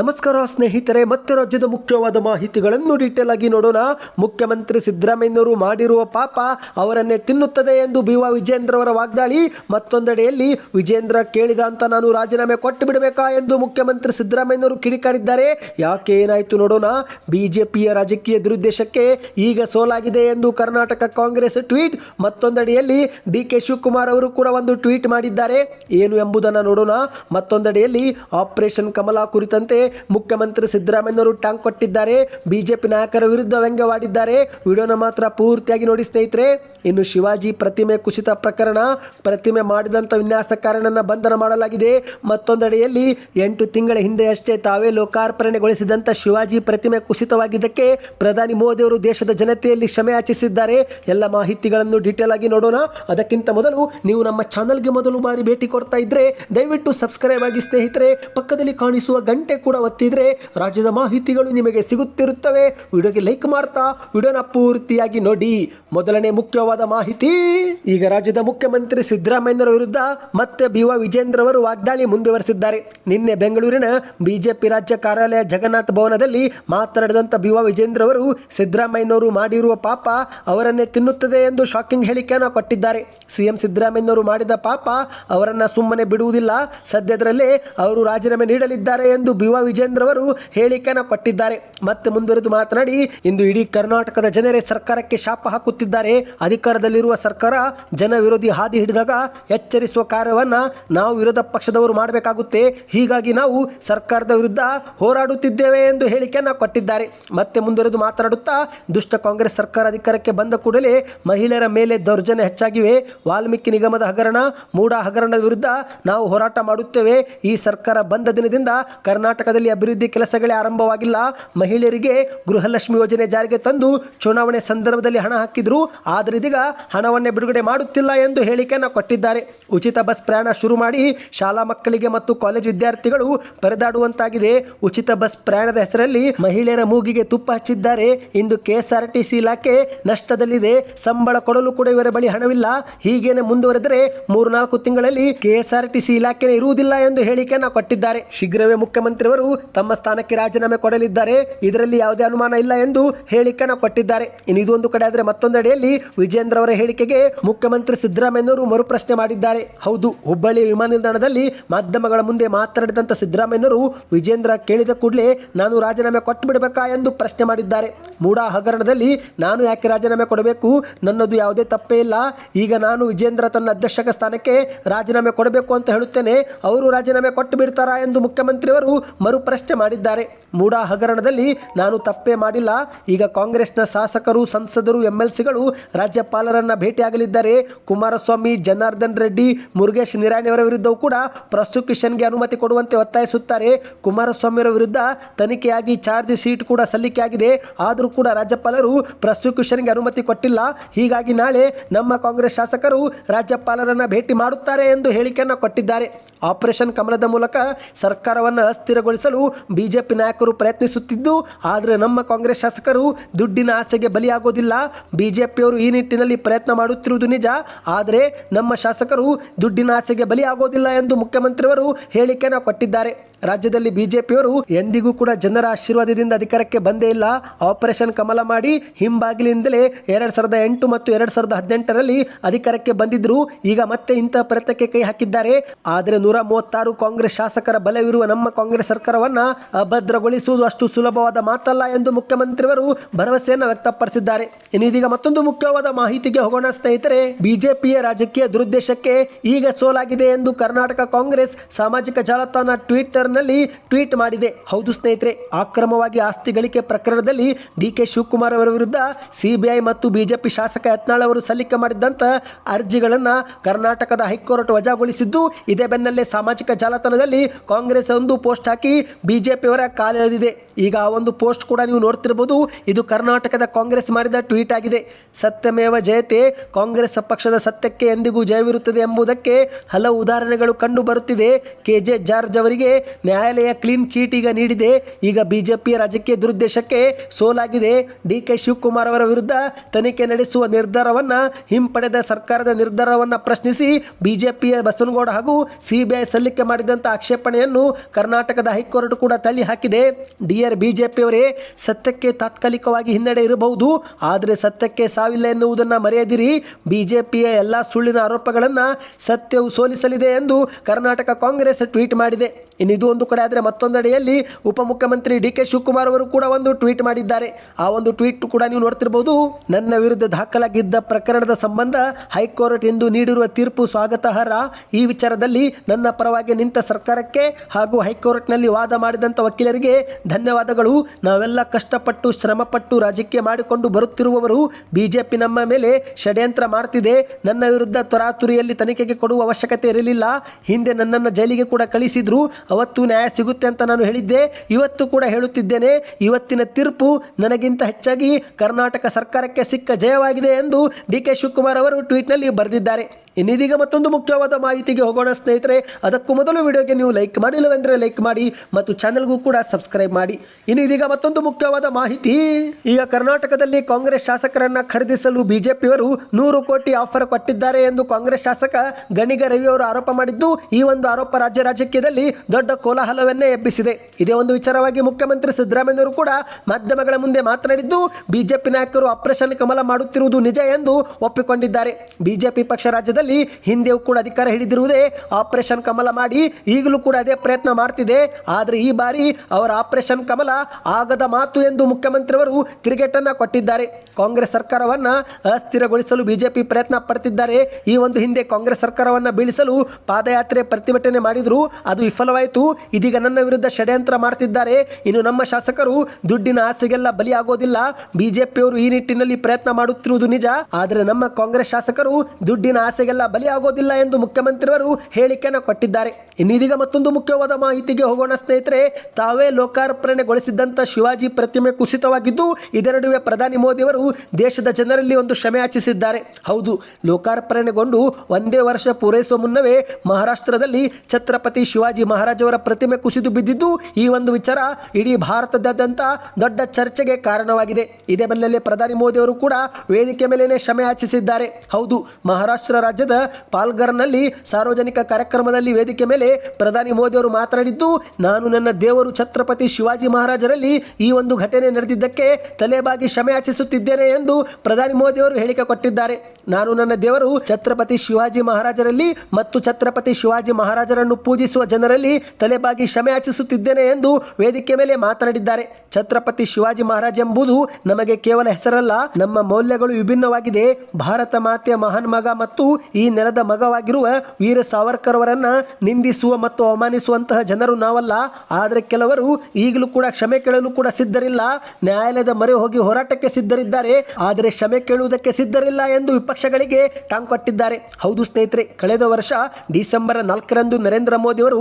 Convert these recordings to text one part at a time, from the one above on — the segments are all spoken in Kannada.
ನಮಸ್ಕಾರ ಸ್ನೇಹಿತರೆ, ಮತ್ತೆ ರಾಜ್ಯದ ಮುಖ್ಯವಾದ ಮಾಹಿತಿಗಳನ್ನು ಡೀಟೇಲ್ ಆಗಿ ನೋಡೋಣ. ಮುಖ್ಯಮಂತ್ರಿ ಸಿದ್ದರಾಮಯ್ಯನವರು ಮಾಡಿರುವ ಪಾಪ ಅವರನ್ನೇ ತಿನ್ನುತ್ತದೆ ಎಂದು ಬಿ ವಾ ವಿಜೇಂದ್ರ ಅವರ ವಾಗ್ದಾಳಿ. ಮತ್ತೊಂದೆಡೆಯಲ್ಲಿ ವಿಜೇಂದ್ರ ಕೇಳಿದ ಅಂತ ನಾನು ರಾಜೀನಾಮೆ ಕೊಟ್ಟು ಬಿಡಬೇಕಾ ಎಂದು ಮುಖ್ಯಮಂತ್ರಿ ಸಿದ್ದರಾಮಯ್ಯನವರು ಕಿಡಿಕಾರಿದ್ದಾರೆ. ಯಾಕೆ ಏನಾಯಿತು ನೋಡೋಣ. ಬಿಜೆಪಿಯ ರಾಜಕೀಯ ದುರುದ್ದೇಶಕ್ಕೆ ಈಗ ಸೋಲಾಗಿದೆ ಎಂದು ಕರ್ನಾಟಕ ಕಾಂಗ್ರೆಸ್ ಟ್ವೀಟ್. ಮತ್ತೊಂದೆಡೆಯಲ್ಲಿ ಡಿ ಕೆ ಶಿವಕುಮಾರ್ ಅವರು ಕೂಡ ಒಂದು ಟ್ವೀಟ್ ಮಾಡಿದ್ದಾರೆ. ಏನು ಎಂಬುದನ್ನು ನೋಡೋಣ. ಮತ್ತೊಂದೆಡೆಯಲ್ಲಿ ಆಪರೇಷನ್ ಕಮಲ ಕುರಿತಂತೆ ಮುಖ್ಯಮಂತ್ರಿ ಸಿದ್ದರಾಮಯ್ಯನವರು ಟಾಂಗ್ ಕೊಟ್ಟಿದ್ದಾರೆ. ಬಿಜೆಪಿ ನಾಯಕರ ವಿರುದ್ಧ ವ್ಯಂಗ್ಯವಾಡಿದ್ದಾರೆ. ವಿಡಿಯೋನ ಮಾತ್ರ ಪೂರ್ತಿಯಾಗಿ ನೋಡಿ ಸ್ನೇಹಿತರೆ. ಇನ್ನು ಶಿವಾಜಿ ಪ್ರತಿಮೆ ಕುಸಿತ ಪ್ರಕರಣ, ಪ್ರತಿಮೆ ಮಾಡಿದಂಥ ವಿನ್ಯಾಸಕಾರನನ್ನು ಬಂಧನ ಮಾಡಲಾಗಿದೆ. ಮತ್ತೊಂದೆಡೆಯಲ್ಲಿ ಎಂಟು ತಿಂಗಳ ಹಿಂದೆ ಅಷ್ಟೇ ತಾವೇ ಲೋಕಾರ್ಪಣೆಗೊಳಿಸಿದಂಥ ಶಿವಾಜಿ ಪ್ರತಿಮೆ ಕುಸಿತವಾಗಿದ್ದಕ್ಕೆ ಪ್ರಧಾನಿ ಮೋದಿ ಅವರು ದೇಶದ ಜನತೆಯಲ್ಲಿ ಕ್ಷಮೆಯಾಚಿಸಿದ್ದಾರೆ ಎಲ್ಲ ಮಾಹಿತಿಗಳನ್ನು ಡೀಟೇಲ್ ಆಗಿ ನೋಡೋಣ. ಅದಕ್ಕಿಂತ ಮೊದಲು ನೀವು ನಮ್ಮ ಚಾನಲ್ಗೆ ಮೊದಲು ಬಾರಿ ಭೇಟಿ ಕೊಡ್ತಾ ಇದ್ರೆ ದಯವಿಟ್ಟು ಸಬ್ಸ್ಕ್ರೈಬ್ ಆಗಿ ಸ್ನೇಹಿತರೆ. ಪಕ್ಕದಲ್ಲಿ ಕಾಣಿಸುವ ಗಂಟೆ ಕೂಡ ಒತ್ತಿದ್ರೆ ರಾಜ್ಯದ ಮಾಹಿತಿಗಳು ನಿಮಗೆ ಸಿಗುತ್ತಿರುತ್ತವೆ. ವಿಡಿಯೋಗೆ ಲೈಕ್ ಮಾಡ್ತಾ, ವಿಡಿಯೋನ ಪೂರ್ತಿಯಾಗಿ ನೋಡಿ. ಮೊದಲನೇ ಮುಖ್ಯವಾದ ಮಾಹಿತಿ, ಈಗ ರಾಜ್ಯದ ಮುಖ್ಯಮಂತ್ರಿ ಸಿದ್ದರಾಮಯ್ಯರ ವಿರುದ್ಧ ಮತ್ತೆ ಬಿ ವಿಜೇಂದ್ರ ಅವರು ವಾಗ್ದಾಳಿ ಮುಂದುವರೆಸಿದ್ದಾರೆ. ನಿನ್ನೆ ಬೆಂಗಳೂರಿನ ಬಿಜೆಪಿ ರಾಜ್ಯ ಕಾರ್ಯಾಲಯ ಜಗನ್ನಾಥ ಭವನದಲ್ಲಿ ಮಾತನಾಡಿದಂತ ಬಿ ವಿಜೇಂದ್ರ ಅವರು ಸಿದ್ದರಾಮಯ್ಯನವರು ಮಾಡಿರುವ ಪಾಪ ಅವರನ್ನೇ ತಿನ್ನುತ್ತದೆ ಎಂದು ಶಾಕಿಂಗ್ ಹೇಳಿಕೆಯನ್ನು ಕೊಟ್ಟಿದ್ದಾರೆ. ಸಿಎಂ ಸಿದ್ದರಾಮಯ್ಯನವರು ಮಾಡಿದ ಪಾಪ ಅವರನ್ನ ಸುಮ್ಮನೆ ಬಿಡುವುದಿಲ್ಲ. ಸದ್ಯದರಲ್ಲೇ ಅವರು ರಾಜೀನಾಮೆ ನೀಡಲಿದ್ದಾರೆ ಎಂದು ಬಿ ವಿಜೇಂದ್ರ ಅವರು ಹೇಳಿಕೆಯನ್ನು ಕೊಟ್ಟಿದ್ದಾರೆ. ಮತ್ತೆ ಮುಂದುವರೆದು ಮಾತನಾಡಿ, ಇಂದು ಇಡೀ ಕರ್ನಾಟಕದ ಜನರೇ ಸರ್ಕಾರಕ್ಕೆ ಶಾಪ ಹಾಕುತ್ತಿದ್ದಾರೆ. ಅಧಿಕಾರದಲ್ಲಿರುವ ಸರ್ಕಾರ ಜನ ವಿರೋಧಿ ಹಾದಿ ಹಿಡಿದಾಗ ಎಚ್ಚರಿಸುವ ಕಾರ್ಯವನ್ನ ನಾವು ವಿರೋಧ ಪಕ್ಷದವರು ಮಾಡಬೇಕಾಗುತ್ತೆ. ಹೀಗಾಗಿ ನಾವು ಸರ್ಕಾರದ ವಿರುದ್ಧ ಹೋರಾಡುತ್ತಿದ್ದೇವೆ ಎಂದು ಹೇಳಿಕೆಯನ್ನು ಕೊಟ್ಟಿದ್ದಾರೆ. ಮತ್ತೆ ಮುಂದುವರೆದು ಮಾತನಾಡುತ್ತಾ, ದುಷ್ಟ ಕಾಂಗ್ರೆಸ್ ಸರ್ಕಾರ ಅಧಿಕಾರಕ್ಕೆ ಬಂದ ಕೂಡಲೇ ಮಹಿಳೆಯರ ಮೇಲೆ ದೌರ್ಜನ್ಯ ಹೆಚ್ಚಾಗಿವೆ. ವಾಲ್ಮೀಕಿ ನಿಗಮದ ಹಗರಣ, ಮೂಡ ಹಗರಣದ ವಿರುದ್ಧ ನಾವು ಹೋರಾಟ ಮಾಡುತ್ತೇವೆ. ಈ ಸರ್ಕಾರ ಬಂದ ದಿನದಿಂದ ಕರ್ನಾಟಕದಲ್ಲಿ ಅಭಿವೃದ್ಧಿ ಕೆಲಸಗಳೇ ಆರಂಭವಾಗಿಲ್ಲ. ಮಹಿಳೆಯರಿಗೆ ಗೃಹಲಕ್ಷ್ಮಿ ಯೋಜನೆ ಜಾರಿಗೆ ತಂದು ಚುನಾವಣೆ ಸಂದರ್ಭದಲ್ಲಿ ಹಣ ಹಾಕಿದ್ರು. ಆದರೆ ಇದೀಗ ಹಣವನ್ನೇ ಬಿಡುಗಡೆ ಮಾಡುತ್ತಿಲ್ಲ ಎಂದು ಹೇಳಿಕೆಯನ್ನು ಕೊಟ್ಟಿದ್ದಾರೆ. ಉಚಿತ ಬಸ್ ಪ್ರಯಾಣ ಶುರು ಮಾಡಿ ಶಾಲಾ ಮಕ್ಕಳಿಗೆ ಮತ್ತು ಕಾಲೇಜ್ ವಿದ್ಯಾರ್ಥಿಗಳು ಪರದಾಡುವಂತಾಗಿದೆ. ಉಚಿತ ಬಸ್ ಪ್ರಯಾಣದ ಹೆಸರಲ್ಲಿ ಮಹಿಳೆಯರ ಮೂಗಿಗೆ ತುಪ್ಪ ಹಚ್ಚಿದ್ದಾರೆ. ಇಂದು ಕೆಎಸ್ಆರ್ಟಿಸಿ ಇಲಾಖೆ ನಷ್ಟದಲ್ಲಿದೆ. ಸಂಬಳ ಕೊಡಲು ಕೂಡ ಇವರ ಬಳಿ ಹಣವಿಲ್ಲ. ಹೀಗೇನೆ ಮುಂದುವರೆದರೆ ಮೂರ್ನಾಲ್ಕು ತಿಂಗಳಲ್ಲಿ ಕೆಎಸ್ಆರ್ಟಿಸಿ ಇಲಾಖೆ ಇರುವುದಿಲ್ಲ ಎಂದು ಹೇಳಿಕೆಯನ್ನು ಕೊಟ್ಟಿದ್ದಾರೆ. ಶೀಘ್ರವೇ ಮುಖ್ಯಮಂತ್ರಿಯವರು ತಮ್ಮ ಸ್ಥಾನಕ್ಕೆ ರಾಜೀನಾಮೆ ಕೊಡಲಿದ್ದಾರೆ. ಇದರಲ್ಲಿ ಯಾವುದೇ ಅನುಮಾನ ಇಲ್ಲ ಎಂದು ಹೇಳಿಕೆಯನ್ನು ಕೊಟ್ಟಿದ್ದಾರೆ. ಇನ್ನು ಇದೊಂದು ಕಡೆ ಆದರೆ ಮತ್ತೊಂದೆಡೆಯಲ್ಲಿ ವಿಜೇಂದ್ರ ಅವರ ಹೇಳಿಕೆಗೆ ಮುಖ್ಯಮಂತ್ರಿ ಸಿದ್ದರಾಮಯ್ಯನವರು ಮರುಪ್ರಶ್ನೆ ಮಾಡಿದ್ದಾರೆ. ಹೌದು, ಹುಬ್ಬಳ್ಳಿ ವಿಮಾನ ನಿಲ್ದಾಣದಲ್ಲಿ ಮಾಧ್ಯಮಗಳ ಮುಂದೆ ಮಾತನಾಡಿದಂಥ ಸಿದ್ದರಾಮಯ್ಯನವರು ವಿಜೇಂದ್ರ ಕೇಳಿದ ಕೂಡಲೇ ನಾನು ರಾಜೀನಾಮೆ ಕೊಟ್ಟು ಬಿಡಬೇಕಾ ಎಂದು ಪ್ರಶ್ನೆ ಮಾಡಿದ್ದಾರೆ. ಮೂಡಾ ಹಗರಣದಲ್ಲಿ ನಾನು ಯಾಕೆ ರಾಜೀನಾಮೆ ಕೊಡಬೇಕು? ನನ್ನದು ಯಾವುದೇ ತಪ್ಪೇ ಇಲ್ಲ. ಈಗ ನಾನು ವಿಜೇಂದ್ರ ತನ್ನ ಅಧ್ಯಕ್ಷಕ ಸ್ಥಾನಕ್ಕೆ ರಾಜೀನಾಮೆ ಕೊಡಬೇಕು ಅಂತ ಹೇಳುತ್ತೇನೆ. ಅವರು ರಾಜೀನಾಮೆ ಕೊಟ್ಟು ಬಿಡ್ತಾರಾ ಎಂದು ಮುಖ್ಯಮಂತ್ರಿಯವರು ಮರುಪ್ರಶ್ನೆ ಮಾಡಿದ್ದಾರೆ. ಮೂಡಾ ಹಗರಣದಲ್ಲಿ ನಾನು ತಪ್ಪೇ ಮಾಡಿಲ್ಲ. ಈಗ ಕಾಂಗ್ರೆಸ್ನ ಶಾಸಕರು, ಸಂಸದರು, ಎಂಎಲ್ಸಿಗಳು ರಾಜ್ಯಪಾಲರನ್ನು ಭೇಟಿಯಾಗಲಿದ್ದಾರೆ. ಕುಮಾರಸ್ವಾಮಿ, ಜನಾರ್ದನ್ ರೆಡ್ಡಿ, ಮುರುಗೇಶ್ ನಿರಾಣಿಯವರ ವಿರುದ್ಧವೂ ಕೂಡ ಪ್ರಾಸಿಕ್ಯೂಷನ್ಗೆ ಅನುಮತಿ ಕೊಡುವಂತೆ ಒತ್ತಾಯಿಸುತ್ತಾರೆ. ಕುಮಾರಸ್ವಾಮಿಯವರ ವಿರುದ್ಧ ತನಿಖೆಯಾಗಿ ಚಾರ್ಜ್ ಶೀಟ್ ಕೂಡ ಸಲ್ಲಿಕೆಯಾಗಿದೆ. ಆದರೂ ಕೂಡ ರಾಜ್ಯಪಾಲರು ಪ್ರಾಸಿಕ್ಯೂಷನ್ಗೆ ಅನುಮತಿ ಕೊಟ್ಟಿಲ್ಲ. ಹೀಗಾಗಿ ನಾಳೆ ನಮ್ಮ ಕಾಂಗ್ರೆಸ್ ಶಾಸಕರು ರಾಜ್ಯಪಾಲರನ್ನ ಭೇಟಿ ಮಾಡುತ್ತಾರೆ ಎಂದು ಹೇಳಿಕೆಯನ್ನು ಕೊಟ್ಟಿದ್ದಾರೆ. ಆಪರೇಷನ್ ಕಮಲದ ಮೂಲಕ ಸರ್ಕಾರವನ್ನು ಅಸ್ಥಿರಗೊಳಿಸಲು ಬಿಜೆಪಿ ನಾಯಕರು ಪ್ರಯತ್ನಿಸುತ್ತಿದ್ದು, ಆದರೆ ನಮ್ಮ ಕಾಂಗ್ರೆಸ್ ಶಾಸಕರು ದುಡ್ಡಿನ ಆಸೆಗೆ ಬಲಿಯಾಗೋದಿಲ್ಲ. ಬಿಜೆಪಿಯವರು ಈ ನಿಟ್ಟಿನಲ್ಲಿ ಪ್ರಯತ್ನ ಮಾಡುತ್ತಿರುವುದು ನಿಜ. ಆದರೆ ನಮ್ಮ ಶಾಸಕರು ದುಡ್ಡಿನ ಆಸೆಗೆ ಬಲಿಯಾಗೋದಿಲ್ಲ ಎಂದು ಮುಖ್ಯಮಂತ್ರಿಯವರು ಹೇಳಿಕೆಯನ್ನು ಕೊಟ್ಟಿದ್ದಾರೆ. ರಾಜ್ಯದಲ್ಲಿ ಬಿಜೆಪಿಯವರು ಎಂದಿಗೂ ಕೂಡ ಜನರ ಆಶೀರ್ವಾದದಿಂದ ಅಧಿಕಾರಕ್ಕೆ ಬಂದೇ ಇಲ್ಲ. ಆಪರೇಷನ್ ಕಮಲ ಮಾಡಿ ಹಿಂಬಾಗಿಲಿಂದಲೇ ಎರಡು ಸಾವಿರದ ಎಂಟು ಮತ್ತು ಎರಡ್ ಸಾವಿರದ ಹದಿನೆಂಟರಲ್ಲಿ ಅಧಿಕಾರಕ್ಕೆ ಬಂದಿದ್ರು. ಈಗ ಮತ್ತೆ ಇಂತಹ ಪ್ರಯತ್ನಕ್ಕೆ ಕೈ ಹಾಕಿದ್ದಾರೆ. ಆದರೆ ನೂರ ಮೂವತ್ತಾರು ಕಾಂಗ್ರೆಸ್ ಶಾಸಕರ ಬಲವಿರುವ ನಮ್ಮ ಕಾಂಗ್ರೆಸ್ ಸರ್ಕಾರವನ್ನ ಅಭದ್ರಗೊಳಿಸುವುದು ಅಷ್ಟು ಸುಲಭವಾದ ಮಾತಲ್ಲ ಎಂದು ಮುಖ್ಯಮಂತ್ರಿಯವರು ಭರವಸೆಯನ್ನು ವ್ಯಕ್ತಪಡಿಸಿದ್ದಾರೆ. ಇನ್ನು ಇದೀಗ ಮತ್ತೊಂದು ಮುಖ್ಯವಾದ ಮಾಹಿತಿಗೆ ಹೋಗೋಣ ಸ್ನೇಹಿತರೆ. ಬಿಜೆಪಿಯ ರಾಜಕೀಯ ದುರುದ್ದೇಶಕ್ಕೆ ಈಗ ಸೋಲಾಗಿದೆ ಎಂದು ಕರ್ನಾಟಕ ಕಾಂಗ್ರೆಸ್ ಸಾಮಾಜಿಕ ಜಾಲತಾಣ ಟ್ವಿಟರ್ನಲ್ಲಿ ಟ್ವೀಟ್ ಮಾಡಿದೆ. ಹೌದು ಸ್ನೇಹಿತರೆ, ಅಕ್ರಮವಾಗಿ ಆಸ್ತಿ ಗಳಿಕೆ ಪ್ರಕರಣದಲ್ಲಿ ಡಿ ಕೆ ಶಿವಕುಮಾರ್ ಅವರ ವಿರುದ್ಧ ಸಿಬಿಐ ಮತ್ತು ಬಿಜೆಪಿ ಶಾಸಕ ಯತ್ನಾಳ್ ಅವರು ಸಲ್ಲಿಕೆ ಮಾಡಿದ್ದಂಥ ಅರ್ಜಿಗಳನ್ನು ಕರ್ನಾಟಕದ ಹೈಕೋರ್ಟ್ ವಜಾಗೊಳಿಸಿದ್ದು, ಇದೇ ಬೆನ್ನಲ್ಲೇ ಸಾಮಾಜಿಕ ಜಾಲತಾಣದಲ್ಲಿ ಕಾಂಗ್ರೆಸ್ ಒಂದು ಪೋಸ್ಟ್ ಹಾಕಿ ಬಿಜೆಪಿಯವರ ಕಾಲೆಳೆದಿದೆ. ಈಗ ಆ ಒಂದು ಪೋಸ್ಟ್ ಕೂಡ ನೀವು ನೋಡ್ತಿರ್ಬೋದು, ಇದು ಕರ್ನಾಟಕದ ಕಾಂಗ್ರೆಸ್ ಮಾಡಿದ ಟ್ವೀಟ್ ಆಗಿದೆ. ಸತ್ಯಮೇವ ಜಯತೆ, ಕಾಂಗ್ರೆಸ್ ಪಕ್ಷದ ಸತ್ಯಕ್ಕೆ ಎಂದಿಗೂ ಜಯವಿರುತ್ತದೆ ಎಂಬುದಕ್ಕೆ ಹಲವು ಉದಾಹರಣೆಗಳು ಕಂಡು ಬರುತ್ತಿದೆ. ಕೆ. ಜೆ. ಜಾರ್ಜ್ ಅವರಿಗೆ ನ್ಯಾಯಾಲಯ ಕ್ಲೀನ್ ಚೀಟ್ ಈಗ ನೀಡಿದೆ. ಈಗ ಬಿಜೆಪಿಯ ರಾಜಕೀಯ ದುರುದ್ದೇಶಕ್ಕೆ ಸೋಲಾಗಿದೆ. ಡಿ ಕೆ ಶಿವಕುಮಾರ್ ಅವರ ವಿರುದ್ಧ ತನಿಖೆ ನಡೆಸುವ ನಿರ್ಧಾರವನ್ನು ಹಿಂಪಡೆದ ಸರ್ಕಾರದ ನಿರ್ಧಾರವನ್ನು ಪ್ರಶ್ನಿಸಿ ಬಿಜೆಪಿಯ ಬಸವನಗೌಡ ಹಾಗೂ ಸಿಬಿಐ ಸಲ್ಲಿಕೆ ಮಾಡಿದಂಥ ಆಕ್ಷೇಪಣೆಯನ್ನು ಕರ್ನಾಟಕದ ಹೈಕೋರ್ಟ್ ಕೂಡ ತಳ್ಳಿ ಹಾಕಿದೆ. ಡಿಆರ್ ಬಿಜೆಪಿಯವರೇ ಸತ್ಯಕ್ಕೆ ತಾತ್ಕಾಲಿಕವಾಗಿ ಹಿನ್ನಡೆ ಇರಬಹುದು. ಆದರೆ ಸತ್ಯಕ್ಕೆ ಸಾವಿಲ್ಲ ಎನ್ನುವುದನ್ನು ಮರೆಯದಿರಿ. ಬಿಜೆಪಿಯ ಎಲ್ಲ ಸುಳ್ಳಿನ ಆರೋಪಗಳನ್ನು ಸತ್ಯವು ಸೋಲಿಸಲಿದೆ ಎಂದು ಕರ್ನಾಟಕ ಕಾಂಗ್ರೆಸ್ ಟ್ವೀಟ್ ಮಾಡಿದೆ. ಇನ್ನು ಇದು ಒಂದು ಕಡೆ ಆದರೆ ಮತ್ತೊಂದೆಡೆಯಲ್ಲಿ ಉಪಮುಖ್ಯಮಂತ್ರಿ ಡಿ ಕೆ ಶಿವಕುಮಾರ್ ಅವರು ಕೂಡ ಒಂದು ಟ್ವೀಟ್ ಮಾಡಿದ್ದಾರೆ. ಆ ಒಂದು ಟ್ವೀಟ್ ಕೂಡ ನೀವು ನೋಡ್ತಿರ್ಬೋದು. ನನ್ನ ವಿರುದ್ಧ ದಾಖಲಾಗಿದ್ದ ಪ್ರಕರಣದ ಸಂಬಂಧ ಹೈಕೋರ್ಟ್ ಎಂದು ನೀಡಿರುವ ತೀರ್ಪು ಸ್ವಾಗತಾರ್ಹ. ಈ ವಿಚಾರದಲ್ಲಿ ನನ್ನ ಪರವಾಗಿ ನಿಂತ ಸರ್ಕಾರಕ್ಕೆ ಹಾಗೂ ಹೈಕೋರ್ಟ್ನಲ್ಲಿ ವಾದ ಮಾಡಿದಂಥ ವಕೀಲರಿಗೆ ಧನ್ಯವಾದಗಳು. ನಾವೆಲ್ಲ ಕಷ್ಟಪಟ್ಟು, ಶ್ರಮಪಟ್ಟು ರಾಜಕೀಯ ಮಾಡಿಕೊಂಡು ಬರುತ್ತಿರುವವರು ಬಿಜೆಪಿ ನಮ್ಮ ಮೇಲೆ ಷಡ್ಯಂತ್ರ ಮಾಡ್ತಿದೆ. ನನ್ನ ವಿರುದ್ಧ ತರಾತುರಿಯಲ್ಲಿ ತನಿಖೆಗೆ ಕೊಡುವ ಅವಶ್ಯಕತೆ ಇರಲಿಲ್ಲ. ಹಿಂದೆ ನನ್ನನ್ನು ಜೈಲಿಗೆ ಕೂಡ ಕಳಿಸಿದ್ರು. ಅವತ್ತು ನ್ಯಾಯ ಸಿಗುತ್ತೆ ಅಂತ ನಾನು ಹೇಳಿದ್ದೆ. ಇವತ್ತು ಕೂಡ ಹೇಳುತ್ತಿದ್ದೇನೆ. ಇವತ್ತಿನ ತೀರ್ಪು ನನಗಿಂತ ಹೆಚ್ಚಾಗಿ ಕರ್ನಾಟಕ ಸರ್ಕಾರಕ್ಕೆ ಸಿಕ್ಕ ಜಯವಾಗಿದೆ ಎಂದು ಡಿ ಕೆ ಶಿವಕುಮಾರ್ ಅವರು ಟ್ವೀಟ್ನಲ್ಲಿ ಬರೆದಿದ್ದಾರೆ. ಇನ್ನಿದೀಗ ಮತ್ತೊಂದು ಮುಖ್ಯವಾದ ಮಾಹಿತಿಗೆ ಹೋಗೋಣ ಸ್ನೇಹಿತರೆ, ಅದಕ್ಕೂ ಮೊದಲು ವಿಡಿಯೋಗೆ ನೀವು ಲೈಕ್ ಮಾಡಿಲ್ಲವೆಂದರೆ ಲೈಕ್ ಮಾಡಿ ಮತ್ತು ಚಾನೆಲ್ಗೂ ಕೂಡ ಸಬ್ಸ್ಕ್ರೈಬ್ ಮಾಡಿ. ಇನ್ನು ಇದೀಗ ಮತ್ತೊಂದು ಮುಖ್ಯವಾದ ಮಾಹಿತಿ. ಈಗ ಕರ್ನಾಟಕದಲ್ಲಿ ಕಾಂಗ್ರೆಸ್ ಶಾಸಕರನ್ನ ಖರೀದಿಸಲು ಬಿಜೆಪಿಯವರು ನೂರು ಕೋಟಿ ಆಫರ್ ಕೊಟ್ಟಿದ್ದಾರೆ ಎಂದು ಕಾಂಗ್ರೆಸ್ ಶಾಸಕ ಗಣಿಗ ರವಿ ಅವರು ಆರೋಪ ಮಾಡಿದ್ದು, ಈ ಒಂದು ಆರೋಪ ರಾಜ್ಯ ರಾಜಕೀಯದಲ್ಲಿ ದೊಡ್ಡ ಕೋಲಾಹಲವನ್ನೇ ಎಬ್ಬಿಸಿದೆ. ಇದೇ ಒಂದು ವಿಚಾರವಾಗಿ ಮುಖ್ಯಮಂತ್ರಿ ಸಿದ್ದರಾಮಯ್ಯವರು ಕೂಡ ಮಾಧ್ಯಮಗಳ ಮುಂದೆ ಮಾತನಾಡಿದ್ದು, ಬಿಜೆಪಿ ನಾಯಕರು ಆಪರೇಷನ್ ಕಮಲ ಮಾಡುತ್ತಿರುವುದು ನಿಜ ಎಂದು ಒಪ್ಪಿಕೊಂಡಿದ್ದಾರೆ. ಬಿಜೆಪಿ ಪಕ್ಷ ರಾಜ್ಯದಲ್ಲಿ ಹಿಂದೆಯೂ ಕೂಡ ಅಧಿಕಾರ ಹಿಡಿದಿರುವುದೇ ಆಪರೇಷನ್ ಕಮಲ ಮಾಡಿ ಈಗಲೂ ಕೂಡ ಅದೇ ಪ್ರಯತ್ನ ಮಾಡ್ತಿದೆ. ಆದರೆ ಈ ಬಾರಿ ಅವರ ಆಪರೇಷನ್ ಕಮಲ ಆಗದ ಮಾತು ಎಂದು ಮುಖ್ಯಮಂತ್ರಿಯವರು ತಿರುಗೇಟನ್ನು ಕೊಟ್ಟಿದ್ದಾರೆ. ಕಾಂಗ್ರೆಸ್ ಸರ್ಕಾರವನ್ನ ಅಸ್ಥಿರಗೊಳಿಸಲು ಬಿಜೆಪಿ ಪ್ರಯತ್ನ ಪಡ್ತಿದ್ದಾರೆ. ಈ ಒಂದು ಹಿಂದೆ ಕಾಂಗ್ರೆಸ್ ಸರ್ಕಾರವನ್ನು ಬೀಳಿಸಲು ಪಾದಯಾತ್ರೆ ಪ್ರತಿಭಟನೆ ಮಾಡಿದರೂ. ಅದು ವಿಫಲವಾಯಿತು. ಇದೀಗ ನನ್ನ ವಿರುದ್ಧ ಷಡ್ಯಂತ್ರ ಮಾಡ್ತಿದ್ದಾರೆ. ಇನ್ನು ನಮ್ಮ ಶಾಸಕರು ದುಡ್ಡಿನ ಆಸೆಗೆಲ್ಲ ಬಲಿಯಾಗೋದಿಲ್ಲ. ಬಿಜೆಪಿಯವರು ಈ ನಿಟ್ಟಿನಲ್ಲಿ ಪ್ರಯತ್ನ ಮಾಡುತ್ತಿರುವುದು ನಿಜ. ಆದರೆ ನಮ್ಮ ಕಾಂಗ್ರೆಸ್ ಶಾಸಕರು ದುಡ್ಡಿನ ಆಸೆಗೆಲ್ಲ ಬಲಿಯಾಗೋದಿಲ್ಲ ಎಂದು ಮುಖ್ಯಮಂತ್ರಿಯವರು ಹೇಳಿಕೆಯನ್ನು ಕೊಟ್ಟಿದ್ದಾರೆ. ಇನ್ನಿದೀಗ ಮತ್ತೊಂದು ಮುಖ್ಯವಾದ ಮಾಹಿತಿಗೆ ಹೋಗೋಣ ಸ್ನೇಹಿತರೆ. ತಾವೇ ಲೋಕಾರ್ಪಣೆಗೊಳಿಸಿದ್ದಂಥ ಶಿವಾಜಿ ಪ್ರತಿಮೆ ಕುಸಿತವಾಗಿದ್ದು, ಇದರ ನಡುವೆ ಪ್ರಧಾನಿ ಮೋದಿಯವರು ದೇಶದ ಜನರಲ್ಲಿ ಒಂದು ಕ್ಷಮೆ ಹೌದು, ಲೋಕಾರ್ಪಣೆಗೊಂಡು ಒಂದೇ ವರ್ಷ ಪೂರೈಸುವ ಮುನ್ನವೇ ಮಹಾರಾಷ್ಟ್ರದಲ್ಲಿ ಛತ್ರಪತಿ ಶಿವಾಜಿ ಮಹಾರಾಜವರ ಪ್ರತಿಮೆ ಕುಸಿದು ಬಿದ್ದಿದ್ದು ಈ ಒಂದು ವಿಚಾರ ಇಡೀ ಭಾರತದಾದ್ಯಂತ ದೊಡ್ಡ ಚರ್ಚೆಗೆ ಕಾರಣವಾಗಿದೆ. ಇದೇ ಬೆನ್ನಲ್ಲೇ ಪ್ರಧಾನಿ ಮೋದಿಯವರು ಕೂಡ ವೇದಿಕೆ ಮೇಲೇನೆ ಕ್ಷಮೆ ಯಾಚಿಸಿದ್ದಾರೆ ಹೌದು, ಮಹಾರಾಷ್ಟ್ರ ರಾಜ್ಯದ ಪಾಲ್ಗರ್ನಲ್ಲಿ ಸಾರ್ವಜನಿಕ ಕಾರ್ಯಕ್ರಮದಲ್ಲಿ ವೇದಿಕೆ ಮೇಲೆ ಪ್ರಧಾನಿ ಮೋದಿಯವರು ಮಾತನಾಡಿದ್ದು, ನಾನು ನನ್ನ ದೇವರು ಛತ್ರಪತಿ ಶಿವಾಜಿ ಮಹಾರಾಜರಲ್ಲಿ ಈ ಒಂದು ಘಟನೆ ನಡೆದಿದ್ದಕ್ಕೆ ತಲೆಬಾಗಿ ಕ್ಷಮೆ ಯಾಚಿಸುತ್ತಿದ್ದೇನೆ ಎಂದು ಪ್ರಧಾನಿ ಮೋದಿಯವರು ಹೇಳಿಕೆ ಕೊಟ್ಟಿದ್ದಾರೆ. ನಾನು ನನ್ನ ದೇವರು ಛತ್ರಪತಿ ಶಿವಾಜಿ ಮಹಾರಾಜರಲ್ಲಿ ಮತ್ತು ಛತ್ರಪತಿ ಶಿವಾಜಿ ಮಹಾರಾಜರನ್ನು ಪೂಜಿಸುವ ಜನರಲ್ಲಿ ತಲೆಬಾಗಿ ಕ್ಷಮೆ ಯಾಚಿಸುತ್ತಿದ್ದೇನೆ ಎಂದು ವೇದಿಕೆ ಮೇಲೆ ಮಾತನಾಡಿದ್ದಾರೆ. ಛತ್ರಪತಿ ಶಿವಾಜಿ ಮಹಾರಾಜ್ ಎಂಬುದು ನಮಗೆ ಕೇವಲ ಹೆಸರಲ್ಲ, ನಮ್ಮ ಮೌಲ್ಯಗಳು ವಿಭಿನ್ನವಾಗಿದೆ. ಭಾರತ ಮಾತೆಯ ಮಹಾನ್ ಮಗ ಮತ್ತು ಈ ನೆಲದ ಮಗವಾಗಿರುವ ವೀರ ಸಾವರ್ಕರ್ ಅವರನ್ನ ನಿಂದಿಸುವ ಮತ್ತು ಅವಮಾನಿಸುವಂತಹ ಜನರು ನಾವಲ್ಲ. ಆದರೆ ಕೆಲವರು ಈಗಲೂ ಕೂಡ ಕ್ಷಮೆ ಕೇಳಲು ಕೂಡ ಸಿದ್ಧರಿಲ್ಲ. ನ್ಯಾಯಾಲಯದ ಮೊರೆ ಹೋಗಿ ಹೋರಾಟಕ್ಕೆ ಸಿದ್ಧರಿದ್ದಾರೆ. ಆದರೆ ಕ್ಷಮೆ ಕೇಳುವುದಕ್ಕೆ ಸಿದ್ಧರಿಲ್ಲ ಎಂದು ವಿಪಕ್ಷಗಳಿಗೆ ಟಾಂಗ್ ಕೊಟ್ಟಿದ್ದಾರೆ. ಹೌದು ಸ್ನೇಹಿತರೆ, ಕಳೆದ ವರ್ಷ ಡಿಸೆಂಬರ್ ನಾಲ್ಕರಂದು ನರೇಂದ್ರ ಮೋದಿ ಅವರು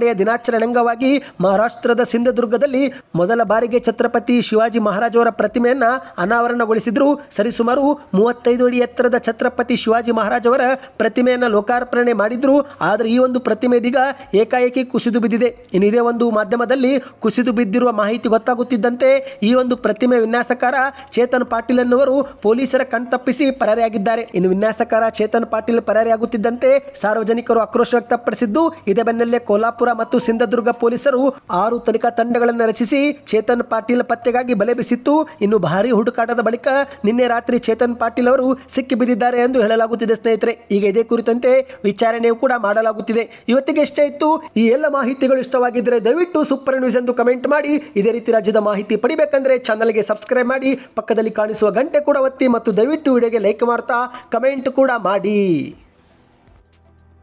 ನೌಕಾಪಡೆಯ ದಿನಾಚರಣೆ ಅಂಗವಾಗಿ ಮಹಾರಾಷ್ಟ್ರದ ಸಿಂಧದುರ್ಗದಲ್ಲಿ ಮೊದಲ ಬಾರಿಗೆ ಛತ್ರಪತಿ ಶಿವಾಜಿ ಮಹಾರಾಜ್ ಅವರ ಪ್ರತಿಮೆಯನ್ನ ಅನಾವರಣಗೊಳಿಸಿದ್ರು. ಸರಿಸುಮಾರು ಮೂವತ್ತೈದು ಅಡಿ ಎತ್ತರದ ಛತ್ರಪತಿ ಶಿವಾಜಿ ಮಹಾರಾಜ್ ಅವರ ಪ್ರತಿಮೆಯನ್ನ ಲೋಕಾರ್ಪಣೆ ಮಾಡಿದ್ರು. ಆದರೆ ಈ ಒಂದು ಪ್ರತಿಮೆ ಇದೀಗ ಏಕಾಏಕಿ ಕುಸಿದು ಬಿದ್ದಿದೆ. ಇನ್ನಿದೇ ಒಂದು ಮಾಧ್ಯಮದಲ್ಲಿ ಕುಸಿದು ಬಿದ್ದಿರುವ ಮಾಹಿತಿ ಗೊತ್ತಾಗುತ್ತಿದ್ದಂತೆ ಈ ಒಂದು ಪ್ರತಿಮೆ ವಿನ್ಯಾಸಕಾರ ಚೇತನ್ ಪಾಟೀಲ್ ಎನ್ನುವರು ಪೊಲೀಸರ ಕಣ್ತಪ್ಪಿಸಿ ಪರಾರಿಯಾಗಿದ್ದಾರೆ. ಇನ್ನು ವಿನ್ಯಾಸಕಾರ ಚೇತನ್ ಪಾಟೀಲ್ ಪರಾರಿಯಾಗುತ್ತಿದ್ದಂತೆ ಸಾರ್ವಜನಿಕರು ಆಕ್ರೋಶ ವ್ಯಕ್ತಪಡಿಸಿದ್ದು, ಇದೇ ಬೆನ್ನಲ್ಲೇ ಮತ್ತು ಸಿಂಧದುರ್ಗ ಪೊಲೀಸರು ಆರು ತನಿಖಾ ತಂಡಗಳನ್ನು ರಚಿಸಿ ಚೇತನ್ ಪಾಟೀಲ್ ಪತ್ತೆಗಾಗಿ ಬಲೆ ಬೀಸಿತ್ತು. ಇನ್ನು ಭಾರಿ ಹುಡುಕಾಟದ ಬಳಿಕ ನಿನ್ನೆ ರಾತ್ರಿ ಚೇತನ್ ಪಾಟೀಲ್ ಅವರು ಸಿಕ್ಕಿ ಬಿದ್ದಿದ್ದಾರೆ ಎಂದು ಹೇಳಲಾಗುತ್ತಿದೆ ಸ್ನೇಹಿತರೆ. ಈಗ ಇದೇ ಕುರಿತಂತೆ ವಿಚಾರಣೆಯೂ ಕೂಡ ಮಾಡಲಾಗುತ್ತಿದೆ. ಇವತ್ತಿಗೆ ಇಷ್ಟ ಇತ್ತು, ಈ ಎಲ್ಲ ಮಾಹಿತಿಗಳು ಇಷ್ಟವಾಗಿದ್ದರೆ ದಯವಿಟ್ಟು ಸೂಪರ್ ನ್ಯೂಸ್ ಎಂದು ಕಮೆಂಟ್ ಮಾಡಿ. ಇದೇ ರೀತಿ ರಾಜ್ಯದ ಮಾಹಿತಿ ಪಡಿಬೇಕಂದ್ರೆ ಚಾನಲ್ಗೆ ಸಬ್ಸ್ಕ್ರೈಬ್ ಮಾಡಿ. ಪಕ್ಕದಲ್ಲಿ ಕಾಣಿಸುವ ಗಂಟೆ ಕೂಡ ಒತ್ತಿ ಮತ್ತು ದಯವಿಟ್ಟು ವಿಡಿಯೋಗೆ ಲೈಕ್ ಮಾಡ್ತಾ ಕಮೆಂಟ್ ಕೂಡ ಮಾಡಿ.